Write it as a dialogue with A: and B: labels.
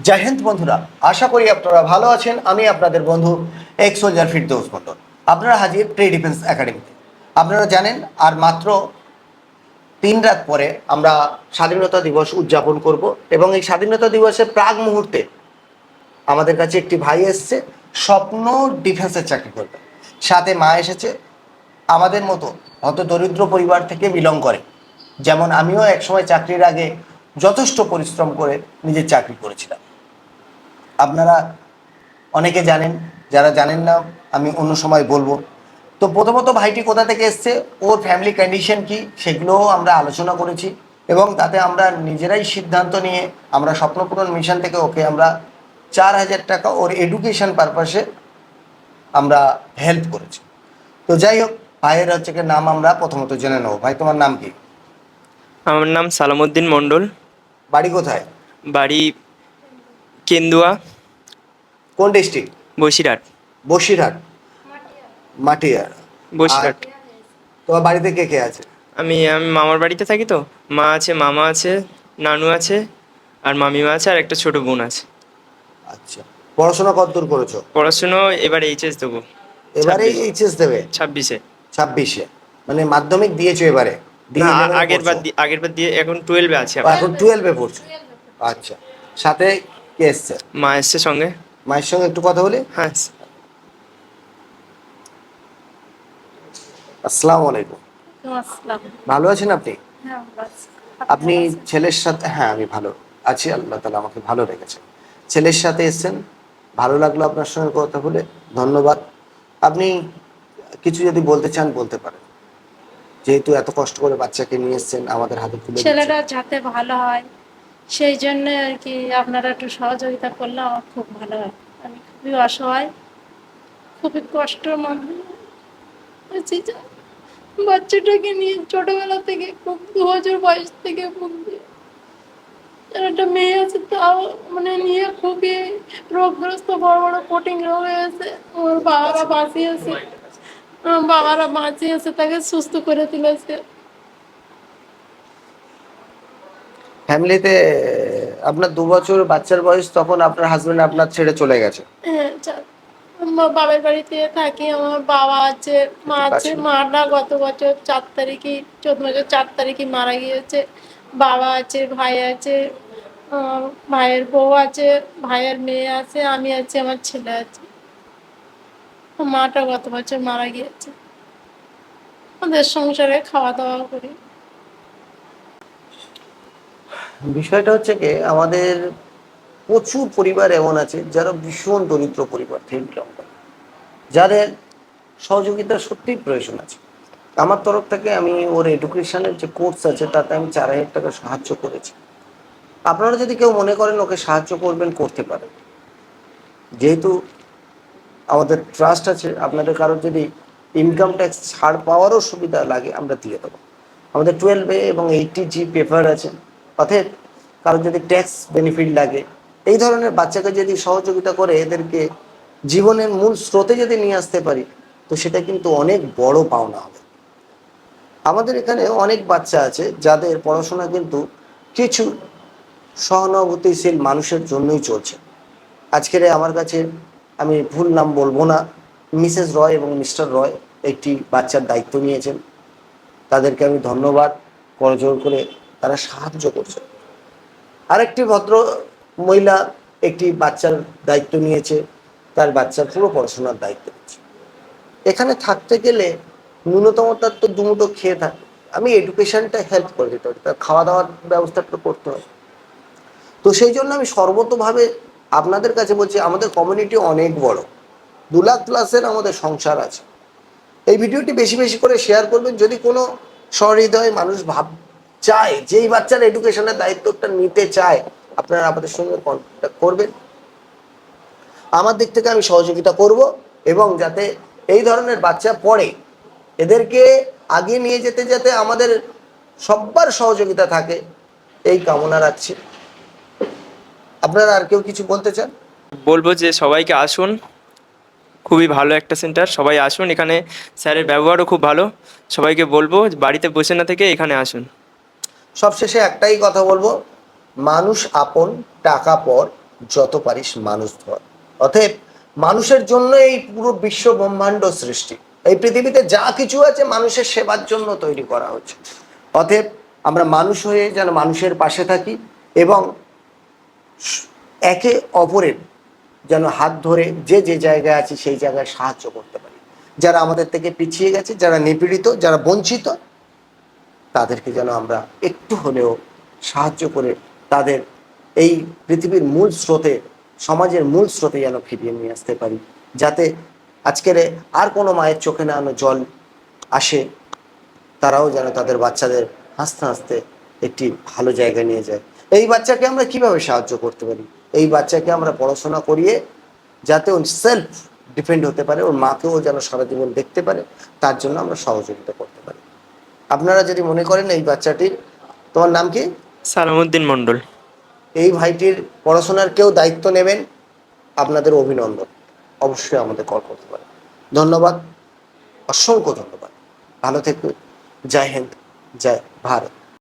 A: জয় হিন্দ বন্ধুরা, আশা করি আপনারা ভালো আছেন। আমি আপনাদের বন্ধু এক্স সোলজার ফিরদৌস মন্ডল আপনারা হাজির প্রি ডিফেন্স একাডেমিতে আপনারা জানেন, আর মাত্র তিন রাত পরে আমরা স্বাধীনতা দিবস উদযাপন করব এবং এই স্বাধীনতা দিবসের প্রাক মুহূর্তে আমাদের কাছে একটি ভাই এসছে, স্বপ্ন ডিফেন্সের চাকরি করবে। সাথে মা এসেছে, আমাদের মতো হত দরিদ্র পরিবার থেকে বিলং করে। যেমন আমিও একসময় চাকরির আগে যথেষ্ট পরিশ্রম করে নিজের চাকরি করেছিলাম। আপনারা অনেকে জানেন যারা জানেন না আমি অন্য সময় বলব। তো প্রথমত ভাইটি কোথা থেকে এসছে ওর ফ্যামিলি কন্ডিশন কি সেগুলোও আমরা আলোচনা করেছি এবং তাতে আমরা নিজেরাই সিদ্ধান্ত নিয়ে আমরা স্বপ্নপূরণ মিশন থেকে ওকে আমরা চার হাজার টাকা ওর এডুকেশন পারপাসে আমরা হেল্প করেছি। তো যাই হোক ভাইয়ের হচ্ছে কি নাম আমরা প্রথমত জেনে নেব। ভাই তোমার নাম কি?
B: আমার নাম সালামুদ্দিন মণ্ডল।
A: বাড়ি কোথায়?
B: বাড়ি কেন্দুয়া।
A: কোন ডিস্ট্রিক্ট?
B: বসিরহাট।
A: বসিরহাট। মাটিয়ার
B: বসিরহাট।
A: তোমার বাড়িতে কে কে আছে?
B: আমি আমি মামার বাড়িতে থাকি তো। মা আছে মামা আছে নানু আছে আর মামিমা আছে আর একটা ছোট বোন আছে।
A: আচ্ছা। পড়াশোনা কতদূর করেছ?
B: পড়াশুনো এবার এইচএস দেবো।
A: এবারে। এইচএস দেবে?
B: ছাব্বিশে।
A: ছাব্বিশে। মানে মাধ্যমিক দিয়েছ এবারে?
B: না আগের বার দিয়ে আগের বার দিয়ে এখন টুয়েলভে আছে
A: এখন টুয়েলভে পড়ছো। আচ্ছা। সাথে কে এসছে
B: মা এসছে সঙ্গে?
A: মায়ের সঙ্গে একটু কথা বলি?
B: হ্যাঁ
A: আসসালামু আলাইকুম। ভালো আছেন আপনি?
C: হ্যাঁ
A: আপনি ছেলের সাথে হ্যাঁ আমি ভালো আছি আল্লাহ তালা আমাকে ভালো রেখেছে ছেলের সাথে এসেছেন ভালো লাগল আপনার সঙ্গে কথা বলে ধন্যবাদ। আপনি কিছু যদি বলতে চান বলতে পারেন। যেহেতু এত কষ্ট করে বাচ্চাকে নিয়ে এসেছেন আমাদের হাতে তুলে।
C: ছেলেরা যাতে ভালো হয় সেই জন্য আর কি আপনারা একটু সহযোগিতা করলে আমার খুব ভালো হয়। আমি খুবই অসহায়, খুবই আছি যে বাচ্চাটাকে নিয়ে ছোটবেলা থেকে খুব দু হাজার বয়স থেকে আর একটা মেয়ে আছে তাও মানে নিয়ে খুবই রোগগ্রস্ত, বড় বড় কোটিং রোগ হয়েছে আমার বাবারা বাঁচিয়েছে। বাবারা বাঁচিয়েছে, তাকে সুস্থ করে তুলেছে।
A: ফ্যামিলিতে আপনার দু বছর বাচ্চার বয়স তখন আপনার হাজবেন্ড আপনার ছেড়ে চলে গেছে।
C: হ্যাঁ আমার বাবার বাড়িতে থাকি আমার বাবা আছে মা আছে মাটা গত বছর চার তারিখে চোদ্দ বছর চার তারিখে মারা গিয়েছে। বাবা আছে ভাই আছে ভাইয়ের বউ আছে ভাইয়ের মেয়ে আছে আমি আছি আমার ছেলে আছে। মাটা গত বছর মারা গিয়েছে। আমাদের সংসারে খাওয়া দাওয়া করি।
A: বিষয়টা হচ্ছে কি, আমাদের প্রচুর পরিবার এমন আছে যারা ভীষণ দরিদ্র পরিবার থেকে বিলং করে। যাদের সহযোগিতা সত্যিই প্রয়োজন আছে। আমার তরফ থেকে আমি ওর এডুকেশনের যে কোর্স আছে, তাতে আমি চার হাজার টাকা সাহায্য করেছি। আপনারা যদি কেউ মনে করেন ওকে সাহায্য করবেন, করতে পারেন। যেহেতু আমাদের ট্রাস্ট আছে, আপনাদের কারোর যদি ইনকাম ট্যাক্স ছাড় পাওয়ারও সুবিধা লাগে, আমরা দিয়ে দেবো। আমাদের টুয়েলভে এবং এইটটি জি পেপার আছে। অতএব কারোর যদি ট্যাক্স বেনিফিট লাগে, এই ধরনের বাচ্চাকে যদি সহযোগিতা করে এদেরকে জীবনের মূল স্রোতে যদি নিয়ে আসতে পারি, তো সেটা কিন্তু অনেক বড় পাওনা হবে। আমাদের এখানে অনেক বাচ্চা আছে যাদের পড়াশোনা কিন্তু কিছু সহানুভূতিশীল মানুষের জন্যই চলছে। আজকের আমার কাছে আমি ভুল নাম বলব না, মিসেস রয় এবং মিস্টার রয় একটি বাচ্চার দায়িত্ব নিয়েছেন। তাদেরকে আমি ধন্যবাদ। করজোর করে তারা সাহায্য করছে। আরেকটি ভদ্র মহিলা একটি বাচ্চার দায়িত্ব নিয়েছে, তার বাচ্চার পুরো পড়াশোনার দায়িত্ব নিচ্ছে। এখানে থাকতে গেলে ন্যূনতম তার তো দুমুটো খেয়ে থাকে। আমি এডুকেশনটা হেল্প করে দিতে পারি, তার খাওয়া দাওয়ার ব্যবস্থাটা করতে হবে। তো সেই জন্য আমি সর্বতভাবে আপনাদের কাছে বলছি, আমাদের কমিউনিটি অনেক বড়। দু লাখ প্লাসের আমাদের সংসার আছে। এই ভিডিওটি বেশি বেশি করে শেয়ার করবেন। যদি কোনো সহৃদয় মানুষ ভাব চায়, যেই বাচ্চার এডুকেশনের দায়িত্বটা নিতে চায়, আপনারা আমাদের সঙ্গে কন্ট্যাক্ট করবেন। আমার দিক থেকে আমি সহযোগিতা করব এবং যাতে এই ধরনের বাচ্চা পড়ে। এদেরকে আগে নিয়ে যেতে যাতে আমাদের সব্বার সহযোগিতা থাকে, এই কামনা রাখছি। আপনারা আর কেউ কিছু বলতে চান?
B: বলব যে সবাইকে আসুন, খুবই ভালো একটা সেন্টার সবাই আসুন, এখানে স্যারের ব্যবহারও খুব ভালো। সবাইকে বলব, বাড়িতে বসে না থেকে এখানে আসুন।
A: সবশেষে একটাই কথা বলব, মানুষ আপন, টাকা পর, যত পারিস মানুষ ধর। অতএব মানুষের জন্য এই পুরো বিশ্ব ব্রহ্মাণ্ড সৃষ্টি। এই পৃথিবীতে যা কিছু আছে মানুষের সেবার জন্য তৈরি করা হচ্ছে। অতএব আমরা মানুষ হয়ে যেন মানুষের পাশে থাকি এবং একে অপরের যেন হাত ধরে যে যে জায়গায় আছে সেই জায়গায় সাহায্য করতে পারি। যারা আমাদের থেকে পিছিয়ে গেছে, যারা নিপীড়িত, যারা বঞ্চিত তাদেরকে যেন আমরা একটু হলেও সাহায্য করে তাদের এই পৃথিবীর মূল স্রোতে, সমাজের মূল স্রোতে যেন ফিরিয়ে নিয়ে আসতে পারি। যাতে আজকের আর কোনো মায়ের চোখে না জল আসে, তারাও যেন তাদের বাচ্চাদের হাসতে হাসতে একটি ভালো জায়গায় নিয়ে যায়। এই বাচ্চাকে আমরা কীভাবে সাহায্য করতে পারি? এই বাচ্চাকে আমরা পড়াশোনা করিয়ে যাতে ও সেলফ ডিপেন্ড হতে পারে, ওর মাকেও যেন সারা জীবন দেখতে পারে, তার জন্য আমরা সহযোগিতা করতে পারি। আপনারা যদি মনে করেন এই বাচ্চাটির তোমার নাম কি?
B: সালামুদ্দিন মন্ডল
A: এই ভাইটির পড়াশোনার কেউ দায়িত্ব নেবেন? আপনাদের অভিনন্দন। অবশ্যই আমাদের কল করতে পারেন। ধন্যবাদ। অসংখ্য ধন্যবাদ। ভালো থেকো। জয় হিন্দ। জয় ভারত।